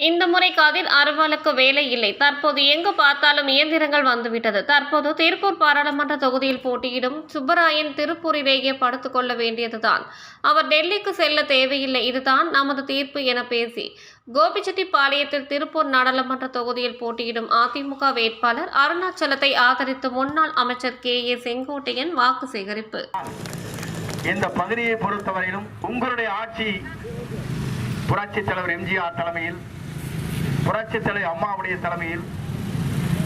இந்த முறை காதில் அறுவாளுக்கு வேலை இல்லை. தற்போது எங்கு பார்த்தாலும் இயந்திரங்கள் வந்துவிட்டது. தற்போது திருப்பூர் பாராளுமன்ற தொகுதியில் போட்டியிடும் சுப்பராயன் திருப்பூரிலேயே படுத்துக் கொள்ள வேண்டியதுதான். அவர் டெல்லிக்கு செல்ல தேவையில்லை. இதுதான் நமது தீர்ப்பு என பேசி கோபிச்செட்டிப்பாளையத்தில் திருப்பூர் நாடாளுமன்ற தொகுதியில் போட்டியிடும் அதிமுக வேட்பாளர் அருணாச்சலத்தை ஆதரித்து முன்னாள் அமைச்சர் கே. ஏ. செங்கோட்டையன் வாக்கு சேகரிப்பு. இந்த பகுதியை பொறுத்தவரையிலும் உங்களுடைய ஆட்சி புரட்சி தலைவர் எம்ஜிஆர் தலைமையில் புரட்சி தலைவர் அம்மாவுடைய தலைமையில்.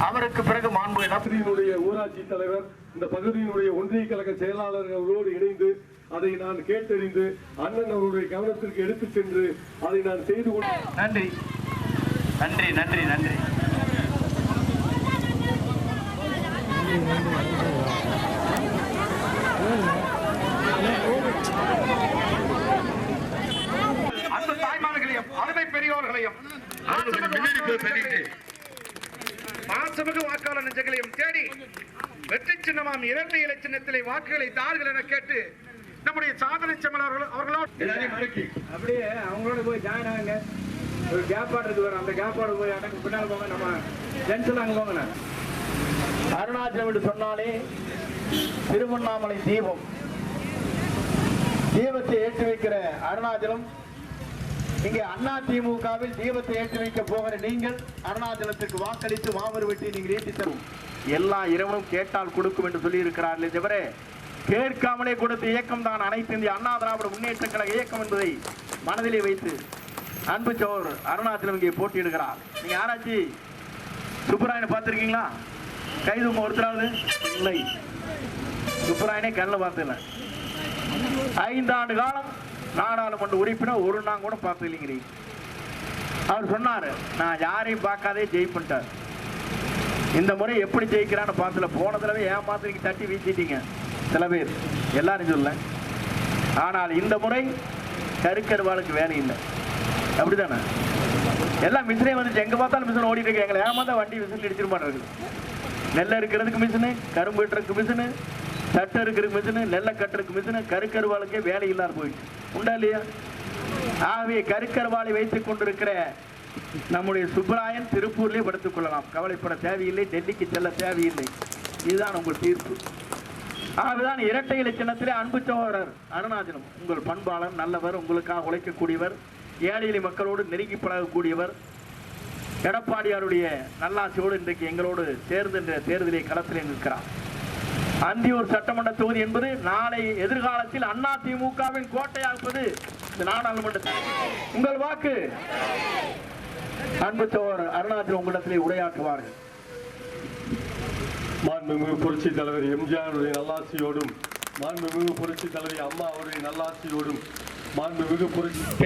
அவருக்கு பிறகு மாண்பு பகுதியினுடைய ஊராட்சி தலைவர் இந்த பகுதியினுடைய ஒன்றிய கழக செயலாளர்களோடு இணைந்து அதை நான் கேட்டறிந்து அண்ணன் அவருடைய கவனத்திற்கு எடுத்துச் சென்று அதை நான் செய்து கொண்டு நன்றி. நன்றி நன்றி நன்றி. அந்த தாய்மார்களையும் அருமை பெரியோர்களையும் பாசமிகு வாக்காளர் நெஞ்சங்களையும் தேடி வெற்றி சின்னமாம் இரட்டை இலை சின்னத்திலே வாக்குகளை தார்கள் என கேட்டு நம்முடைய சாதனை செம்மல் அவர்கள் அவர்களோடு அப்படியே அவங்களோட போய் ஜாயின் ஆகுங்க. ஒரு கேப் ஆடுறது வரும் அந்த கேப் ஆடு போய் அடக்கு பின்னால் போங்க. நம்ம ஜென்ஸில் அங்கே போங்கண்ணா அருணாச்சலம் என்று சொன்னாலே திருவண்ணாமலை தீபம். தீபத்தை ஏற்றி வைக்கிற அருணாச்சலம் இங்கே அண்ணா திமுகவில் தீபத்தை ஏற்றி வைக்க போகிற நீங்கள் அருணாச்சலத்துக்கு வாக்களித்து மாபெரும் வெற்றி நீங்கள் ஏற்றி தரும் எல்லா இரவனும் கேட்டால் கொடுக்கும் என்று சொல்லி இருக்கிறார்களே தவிர கேட்காமலே கொடுத்த இயக்கம் தான் அனைத்து இந்திய அண்ணா திராவிட முன்னேற்ற கழக இயக்கம் என்பதை மனதிலே வைத்து அன்பு சோர் அருணாச்சலம் இங்கே போட்டியிடுகிறார். நீங்க யாராச்சு சுப்பராயனை பார்த்துருக்கீங்களா? கைது உங்க ஒருத்தராவது? இல்லை. சுப்பராயனே கண்ணில் பார்த்ததில்ல ஐந்தாண்டு காலம் நாடாளுமன்ற உறுப்பினர் ஒரு நாள் கூட பார்த்து இல்லைங்கிறீங்க அவர் சொன்னார் நான் யாரையும் பார்க்காதே ஜெயிப்புட்டார் இந்த முறை எப்படி ஜெயிக்கிறான்னு பார்த்துல போன தடவை ஏமாத்திரிக்கு தட்டி வீசிட்டீங்க சில பேர். எல்லாரும் சொல்ல. ஆனால் இந்த முறை கருக்கருவாளுக்கு வேலை இல்லை. அப்படிதானே? எல்லாம் மிஷினே வந்துச்சு எங்க பார்த்தாலும் மிஷின் ஓடிட்டு இருக்கு. எங்களை ஏமாந்தா வண்டி மிஷின் அடிச்சிட்டு நெல் இருக்கிறதுக்கு மிஷினு கரும்பு வெட்டுறதுக்கு மிஷினு சட்டை இருக்கிற மிஷினு நெல்லை கட்டுறதுக்கு மிஷினு கருக்கருவாளுக்கே வேலை இல்லாத போயிடுச்சு. உண்டா இல்லையா? ஆகவே கருக்கருவாளை வைத்துக் கொண்டிருக்கிற நம்முடைய சுப்பராயன் திருப்பூர்லேயே படுத்துக் கொள்ளலாம். கவலைப்பட தேவையில்லை. டெல்லிக்கு செல்ல தேவையில்லை. இதுதான் உங்கள் தீர்ப்பு. ஆகவேதான் இரட்டை இலை சின்னத்திலே அன்பு சகோதரர் அருணாச்சலம் உங்கள் பண்பாளர் நல்லவர் உங்களுக்காக உழைக்கக்கூடியவர் ஏழை மக்களோடு நெருங்கி பழகக்கூடியவர் எடப்பாடியாருடைய நல்லாசியோடு இன்றைக்கு எங்களோடு சேர்ந்து என்ற தேர்தலை களத்திலே நிற்கிறார். அந்தியூர் சட்டமன்ற தொகுதி என்பது நாளை எதிர்காலத்தில் அண்ணா திமுகவின் கோட்டையாகுவது இந்த நாடாளுமன்ற உங்கள் வாக்கு. அன்பு சோழர் அருணாச்சலம் உங்களிடத்திலே உரையாற்றுவார்கள். மாண்புமிகு புரட்சி தலைவர் எம்ஜிஆருடைய நல்லாட்சியோடும் மாண்புமிகு புரட்சி தலைவர் அம்மா அவருடைய நல்லாட்சியோடும் மாண்புமிகு புரட்சி